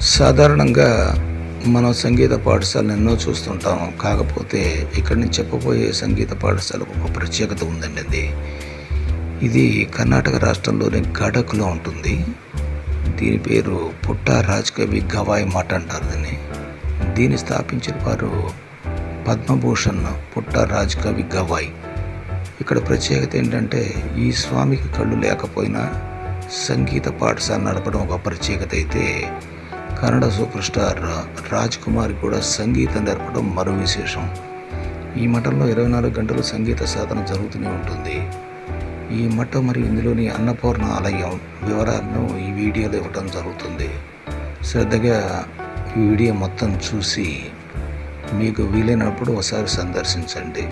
సాధారణంగా మనం సంగీత పాఠశాలను ఎన్నో చూస్తుంటాం. కాకపోతే ఇక్కడ నేను చెప్పబోయే సంగీత పాఠశాలకు ఒక ప్రత్యేకత ఉందండి అది. ఇది కర్ణాటక రాష్ట్రంలోని గడకులో ఉంటుంది. దీని పేరు పుట్ట రాజ్కవి గవాయి మఠ అంటారు దీన్ని. దీన్ని స్థాపించిన వారు పద్మభూషణ్ పుట్ట రాజకవి గవాయ్. ఇక్కడ ప్రత్యేకత ఏంటంటే ఈ స్వామికి కళ్ళు లేకపోయినా సంగీత పాఠశాల నడపడం ఒక ప్రత్యేకత అయితే కన్నడ సూపర్ స్టార్ రాజ్ కుమార్ కూడా సంగీతం నేర్పడం మరో విశేషం. ఈ మఠంలో ఇరవై నాలుగు గంటలు సంగీత సాధన జరుగుతూనే ఉంటుంది. ఈ మఠం మరియు ఇందులోని అన్నపూర్ణ ఆలయం వివరాలను ఈ వీడియోలో ఇవ్వడం జరుగుతుంది. శ్రద్ధగా ఈ వీడియో మొత్తం చూసి మీకు వీలైనప్పుడు ఒకసారి సందర్శించండి.